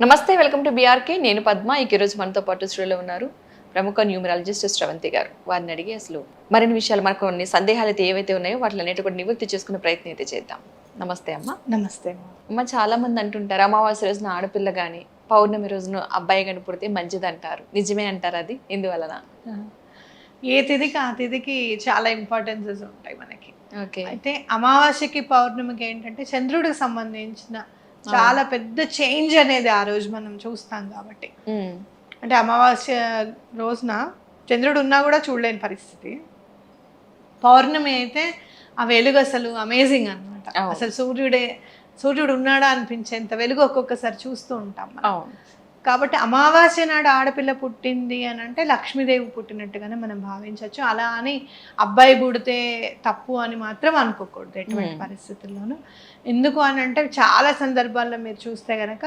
నమస్తే welcome to BRK నేను పద్మ. ఈ రోజు మనతో పాటు స్టూడియోలో ఉన్నారు ప్రముఖ న్యూమరాలజిస్ట్ శ్రవంతి గారు. వారిని అడిగి అసలు మరిన్ని విషయాలు మనకు కొన్ని సందేహాలు అయితే ఏవైతే ఉన్నాయో వాటిని అన్నిటి కూడా నివృత్తి చేసుకునే ప్రయత్నం అయితే చేద్దాం. నమస్తే అమ్మ. నమస్తే అమ్మ. చాలా మంది అంటుంటారు అమావాస్య రోజున ఆడపిల్ల కానీ పౌర్ణమి రోజున అబ్బాయి కానీ పుడితే మంచిది అంటారు నిజమే అంటారు అది? ఎందువలన? ఏ తిథికి ఆ తిథికి చాలా ఇంపార్టెన్సెస్ ఉంటాయి మనకి. ఓకే. అయితే అమావాస్యకి పౌర్ణమికి ఏంటంటే చంద్రుడికి సంబంధించిన చాలా పెద్ద చేంజ్ అనేది ఆ రోజు మనం చూస్తాం కాబట్టి. అంటే అమావాస్య రోజున చంద్రుడు ఉన్నా కూడా చూడలేని పరిస్థితి. పౌర్ణమి అయితే ఆ వెలుగు అసలు అమేజింగ్ అనమాట. అసలు సూర్యుడే సూర్యుడు ఉన్నాడా అనిపించేంత వెలుగు ఒక్కొక్కసారి చూస్తూ ఉంటాం కాబట్టి అమావాస్య నాడు ఆడపిల్ల పుట్టింది అని అంటే లక్ష్మీదేవి పుట్టినట్టుగానే మనం భావించవచ్చు. అలా అని అబ్బాయి పుడితే తప్పు అని మాత్రం అనుకోకూడదు ఎటువంటి Hmm. పరిస్థితుల్లోనూ. ఎందుకు అని అంటే చాలా సందర్భాల్లో మీరు చూస్తే గనక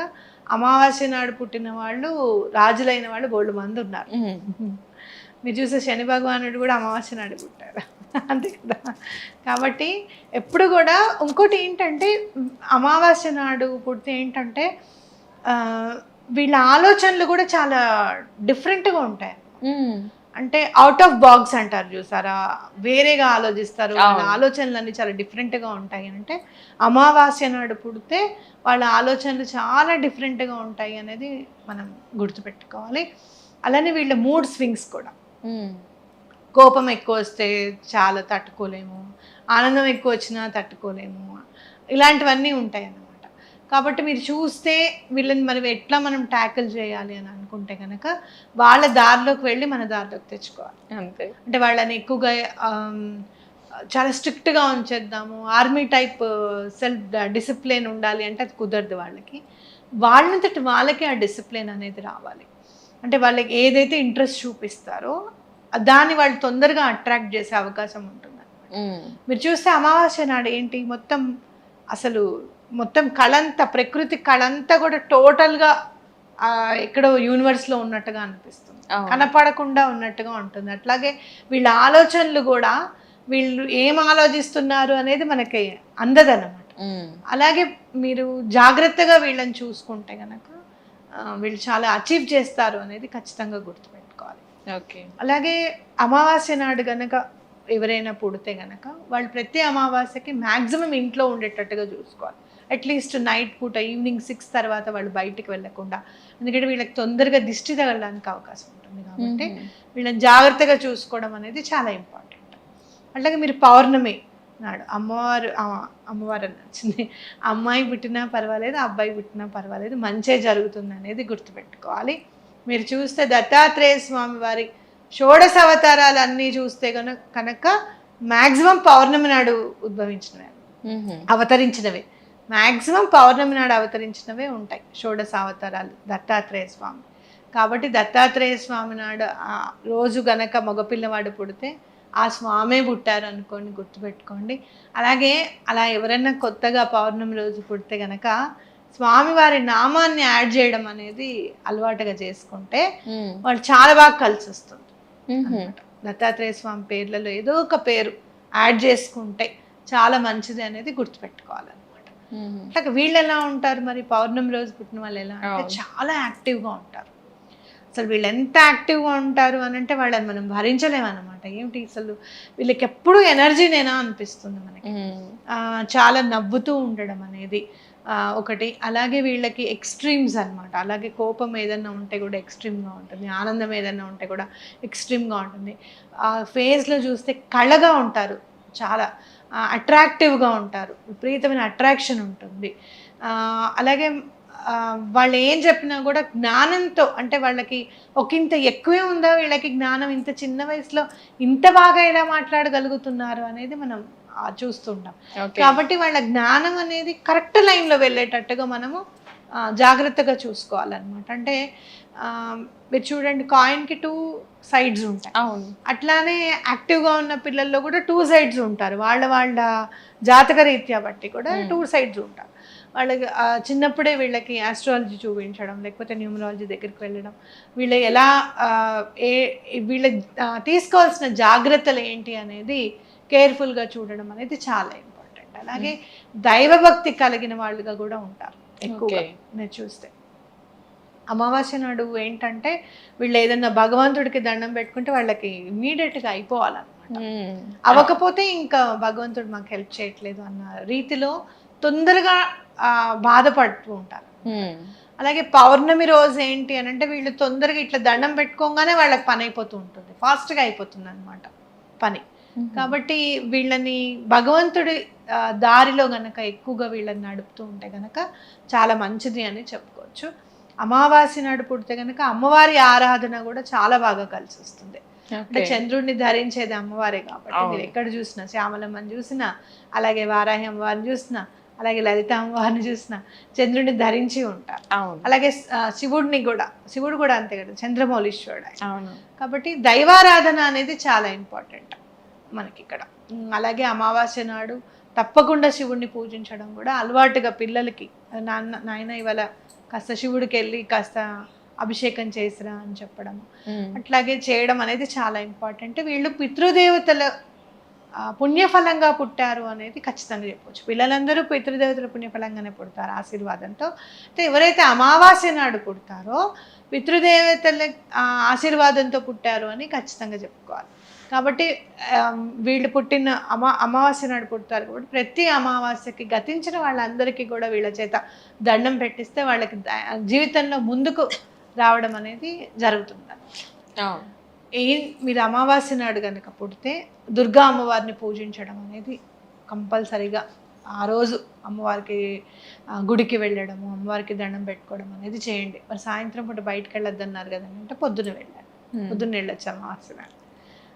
అమావాస్య నాడు పుట్టిన వాళ్ళు రాజులైన వాళ్ళు బోల్డు మంది ఉన్నారు. ఉమ్. మీరు చూసే శని భగవానుడు కూడా అమావాస్య నాడు పుట్టారు అంతే కదా? కాబట్టి ఎప్పుడు కూడా ఇంకోటి ఏంటంటే అమావాస్య నాడు పుడితే ఏంటంటే వీళ్ళ ఆలోచనలు కూడా చాలా డిఫరెంట్గా ఉంటాయి. అంటే అవుట్ ఆఫ్ బాక్స్ అంటారు చూసారా? వేరేగా ఆలోచిస్తారు. వాళ్ళ. ఆలోచనలు చాలా డిఫరెంట్గా ఉంటాయి. అంటే అమావాస్య నాడు పుడితే వాళ్ళ ఆలోచనలు చాలా డిఫరెంట్గా ఉంటాయి అనేది మనం గుర్తుపెట్టుకోవాలి. అలానే వీళ్ళ మూడ్ స్వింగ్స్ కూడా. కోపం ఎక్కువ వస్తే చాలా తట్టుకోలేము. ఆనందం ఎక్కువ వచ్చినా తట్టుకోలేము. ఇలాంటివన్నీ ఉంటాయి అన్నమాట. కాబట్టి మీరు చూస్తే వీళ్ళని మనం ఎట్లా మనం ట్యాకిల్ చేయాలి అని అనుకుంటే కనుక వాళ్ళ దారిలోకి వెళ్ళి మన దారిలోకి తెచ్చుకోవాలి. అంతే. అంటే వాళ్ళని ఎక్కువగా చాలా స్ట్రిక్ట్గా ఉంచేద్దాము. ఆర్మీ టైప్ సెల్ఫ్ డిసిప్లిన్ ఉండాలి అంటే అది కుదరదు వాళ్ళకి. వాళ్ళంతటి వాళ్ళకి ఆ డిసిప్లిన్ అనేది రావాలి. అంటే వాళ్ళకి ఏదైతే ఇంట్రెస్ట్ చూపిస్తారో దాన్ని వాళ్ళు తొందరగా అట్రాక్ట్ చేసే అవకాశం ఉంటుంది. మీరు చూస్తే అమావాస్య నాడు ఏంటి? మొత్తం అసలు మొత్తం కళంతా ప్రకృతి కళంతా కూడా టోటల్గా ఎక్కడో యూనివర్స్లో ఉన్నట్టుగా అనిపిస్తుంది. కనపడకుండా ఉన్నట్టుగా ఉంటుంది. అట్లాగే వీళ్ళ ఆలోచనలు కూడా వీళ్ళు ఏం ఆలోచిస్తున్నారు అనేది మనకి అందదన్నమాట. ఉమ్. అలాగే మీరు జాగ్రత్తగా వీళ్ళని చూసుకుంటే కనుక వీళ్ళు చాలా అచీవ్ చేస్తారు అనేది ఖచ్చితంగా గుర్తుపెట్టుకోవాలి. ఓకే. అలాగే అమావాస్య నాడు గనక ఎవరైనా పుడితే గనక వాళ్ళు ప్రతి అమావాస్యకి మ్యాక్సిమం ఇంట్లో ఉండేటట్టుగా చూసుకోవాలి. అట్లీస్ట్ నైట్ పూట ఈవినింగ్ సిక్స్ తర్వాత వాళ్ళు బయటికి వెళ్ళకుండా. ఎందుకంటే వీళ్ళకి తొందరగా దిష్టి తగలడానికి అవకాశం ఉంటుంది కాబట్టి. వీళ్ళని జాగ్రత్తగా చూసుకోవడం అనేది చాలా ఇంపార్టెంట్ అట్లాగే మీరు పౌర్ణమి నాడు అమ్మవారు అమ్మవారు అని వచ్చింది అమ్మాయి పుట్టినా పర్వాలేదు అబ్బాయి పుట్టినా పర్వాలేదు మంచే జరుగుతుంది అనేది గుర్తుపెట్టుకోవాలి. మీరు చూస్తే దత్తాత్రేయ స్వామి వారి షోడశ అవతారాలు అన్నీ చూస్తే కనుక కనుక మ్యాక్సిమం పౌర్ణమి నాడు ఉద్భవించినవే. అవతరించినవే. మ్యాక్సిమం పౌర్ణమి నాడు అవతరించినవే ఉంటాయి. షోడశ అవతారాలు. దత్తాత్రేయ స్వామి. కాబట్టి దత్తాత్రేయ స్వామి నాడు ఆ రోజు గనక మగపిల్లవాడు పుడితే ఆ స్వామే పుట్టారు అనుకోండి గుర్తుపెట్టుకోండి. అలాగే అలా ఎవరైనా కొత్తగా పౌర్ణమి రోజు పుడితే గనక స్వామివారి నామాన్ని యాడ్ చేయడం అనేది అలవాటుగా చేసుకుంటే. వాళ్ళు చాలా బాగా కలిసి వస్తుంది. దత్తాత్రేయ స్వామి పేర్లలో ఏదో ఒక పేరు యాడ్ చేసుకుంటే చాలా మంచిది అనేది గుర్తుపెట్టుకోవాలన్నమాట. ఉమ్. అట్లాగే వీళ్ళు ఎలా ఉంటారు మరి? పౌర్ణమి రోజు పుట్టిన వాళ్ళు ఎలా అంటే. చాలా యాక్టివ్గా ఉంటారు. అసలు వీళ్ళు ఎంత యాక్టివ్గా ఉంటారు అని అంటే వాళ్ళని మనం భరించలేమన్నమాట. ఏమిటి అసలు? వీళ్ళకి ఎప్పుడు ఎనర్జీనేనా అనిపిస్తుంది మనకి. ఆ, చాలా నవ్వుతూ ఉండడం అనేది ఒకటి. అలాగే వీళ్ళకి ఎక్స్ట్రీమ్స్ అన్నమాట. అలాగే కోపం ఏదన్నా ఉంటే కూడా ఎక్స్ట్రీమ్గా ఉంటుంది. ఆనందం ఏదన్నా ఉంటే కూడా ఎక్స్ట్రీమ్గా ఉంటుంది. ఆ ఫేస్లో చూస్తే కళగా ఉంటారు చాలా. అట్రాక్టివ్గా ఉంటారు. విపరీతమైన అట్రాక్షన్ ఉంటుంది. అలాగే వాళ్ళు ఏం చెప్పినా కూడా జ్ఞానంతో అంటే వాళ్ళకి ఒక ఇంత ఎక్కువే ఉందా? వీళ్ళకి జ్ఞానం ఇంత చిన్న వయసులో ఇంత బాగా ఎలా మాట్లాడగలుగుతున్నారు అనేది మనం చూస్తుంటాం. కాబట్టి వాళ్ళ జ్ఞానం అనేది కరెక్ట్ లైన్లో వెళ్ళేటట్టుగా మనము జాగ్రత్తగా చూసుకోవాలన్నమాట. అంటే మీరు చూడండి కాయిన్కి టూ సైడ్స్ ఉంటాయి. అవును. అట్లానే యాక్టివ్గా ఉన్న పిల్లల్లో కూడా టూ సైడ్స్ ఉంటారు. వాళ్ళ వాళ్ళ జాతక రీత్యా బట్టి కూడా. టూ సైడ్స్ ఉంటారు వాళ్ళకి చిన్నప్పుడే వీళ్ళకి ఆస్ట్రాలజీ చూపించడం లేకపోతే న్యూమరాలజీ దగ్గరికి వెళ్ళడం వీళ్ళు ఎలా ఏ వీళ్ళ తీసుకోవాల్సిన జాగ్రత్తలు ఏంటి అనేది కేర్ఫుల్గా చూడడం అనేది చాలా అలాగే దైవభక్తి కలిగిన వాళ్ళుగా కూడా ఉంటారు ఎక్కువగా. మీరు చూస్తే అమావాస్య నాడు ఏంటంటే వీళ్ళు ఏదైనా భగవంతుడికి దండం పెట్టుకుంటే వాళ్ళకి ఇమీడియట్గా అయిపోవాలన్నమాట. అవ్వకపోతే ఇంకా భగవంతుడు మాకు హెల్ప్ చేయట్లేదు అన్న రీతిలో తొందరగా ఆ, బాధపడుతూ ఉంటారు. అలాగే పౌర్ణమి రోజు ఏంటి అని అంటే వీళ్ళు తొందరగా ఇట్లా దండం పెట్టుకోగానే వాళ్ళకి పని అయిపోతూ ఉంటుంది ఫాస్ట్గా అయిపోతుంది అనమాట పని కాబట్టి వీళ్ళని భగవంతుడి దారిలో గనక ఎక్కువగా వీళ్ళని నడుపుతూ ఉంటే గనక చాలా మంచిది అని చెప్పుకోవచ్చు. అమావాస్య నాడు పుడితే గనక అమ్మవారి ఆరాధన కూడా చాలా బాగా కలిసి వస్తుంది. అంటే. చంద్రుడిని ధరించేది అమ్మవారే కాబట్టి. మీరు ఎక్కడ చూసినా శ్యామలమ్మని చూసినా అలాగే వారాహి అమ్మవారిని చూసినా అలాగే లలిత అమ్మవారిని చూసినా చంద్రుడిని ధరించి ఉంటారు. అలాగే శివుడిని కూడా శివుడు కూడా అంతే కదా చంద్రమౌళీశ్వరుడు కాబట్టి దైవారాధన అనేది చాలా ఇంపార్టెంట్ మనకి ఇక్కడ అలాగే అమావాస్య నాడు తప్పకుండా శివుడిని పూజించడం కూడా అలవాటుగా పిల్లలకి. నాన్న నాయన ఇవాళ కాస్త శివుడికి వెళ్ళి కాస్త అభిషేకం చేసిరా అని చెప్పడం. అట్లాగే చేయడం అనేది చాలా ఇంపార్టెంట్. వీళ్ళు పితృదేవతల పుణ్యఫలంగా పుట్టారు అనేది ఖచ్చితంగా చెప్పవచ్చు పిల్లలందరూ పితృదేవతల పుణ్యఫలంగానే పుడతారు ఆశీర్వాదంతో. అయితే ఎవరైతే అమావాస్య నాడు పుడతారో పితృదేవతల ఆశీర్వాదంతో పుట్టారు అని ఖచ్చితంగా చెప్పుకోవాలి. కాబట్టి వీళ్ళు పుట్టిన అమా అమావాస్య నాడు పుడతారు కాబట్టి ప్రతి అమావాస్యకి గతించిన వాళ్ళందరికీ కూడా వీళ్ళ చేత దండం పెట్టిస్తే వాళ్ళకి జీవితంలో ముందుకు రావడం అనేది జరుగుతుంది. ఏ మీరు అమావాస్య నాడు కనుక పుడితే దుర్గా అమ్మవారిని పూజించడం అనేది కంపల్సరీగా ఆ రోజు అమ్మవారికి గుడికి వెళ్ళడము అమ్మవారికి దండం పెట్టుకోవడం అనేది చేయండి. మరి సాయంత్రం పూట బయటకు వెళ్ళొద్దు అన్నారు కదండి అంటే పొద్దున వెళ్ళాలి. పొద్దున్న వెళ్ళొచ్చు అమావాస్య నాడు.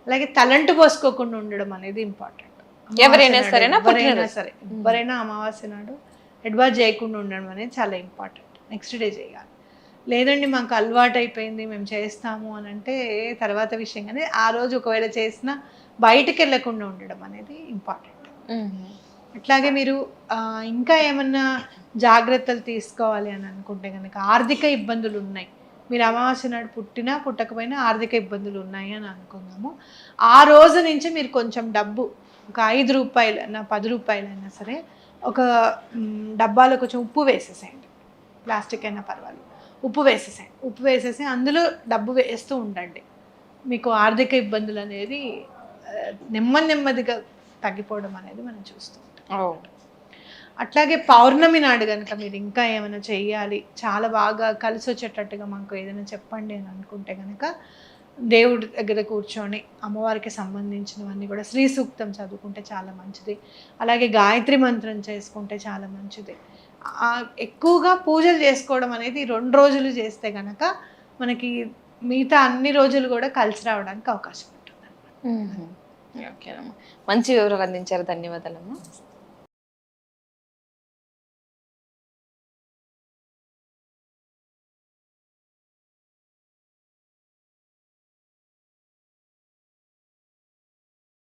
అలాగే తలంటు పోసుకోకుండా ఉండడం అనేది ఇంపార్టెంట్ ఎవరైనా సరేనా? ఎవరైనా. సరే ఎవరైనా అమావాస్య నాడు హెడ్బాత్ చేయకుండా ఉండడం అనేది చాలా ఇంపార్టెంట్ నెక్స్ట్ డే చేయాలి లేదండి మాకు అలవాటు అయిపోయింది మేము చేస్తాము అని అంటే తర్వాత విషయం కానీ ఆ రోజు ఒకవేళ చేసినా బయటికి వెళ్ళకుండా ఉండడం అనేది ఇంపార్టెంట్. అట్లాగే మీరు ఇంకా ఏమన్నా జాగ్రత్తలు తీసుకోవాలి అని అనుకుంటే కనుక ఆర్థిక ఇబ్బందులు ఉన్నాయి మీరు అమావాస్య నాడు పుట్టినా పుట్టకపోయినా ఆర్థిక ఇబ్బందులు ఉన్నాయి అని అనుకున్నాము. ఆ రోజు నుంచి మీరు కొంచెం డబ్బు ఒక ఐదు రూపాయలైనా పది రూపాయలైనా సరే ఒక డబ్బాలో కొంచెం ఉప్పు వేసేసేయండి. ప్లాస్టిక్ అయినా పర్వాలేదు. ఉప్పు వేసేసేయండి. ఉప్పు వేసేసి అందులో డబ్బు వేస్తూ ఉండండి. మీకు ఆర్థిక ఇబ్బందులు అనేది నెమ్మది నెమ్మదిగా తగ్గిపోవడం అనేది మనం చూస్తూ ఉంటాం. అట్లాగే పౌర్ణమి నాడు కనుక మీరు ఇంకా ఏమైనా చేయాలి చాలా బాగా కలిసి వచ్చేటట్టుగా మాకు ఏదైనా చెప్పండి అని అనుకుంటే కనుక దేవుడి దగ్గర కూర్చొని అమ్మవారికి సంబంధించినవన్నీ కూడా శ్రీ సూక్తం చదువుకుంటే చాలా మంచిది. అలాగే గాయత్రి మంత్రం చేసుకుంటే చాలా మంచిది. ఎక్కువగా పూజలు చేసుకోవడం అనేది రెండు రోజులు చేస్తే కనుక మనకి మిగతా అన్ని రోజులు కూడా కలిసి రావడానికి అవకాశం ఉంటుంది ఓకేనమ్మా మంచి వివరాలు అందించారు. ధన్యవాదాలమ్మా.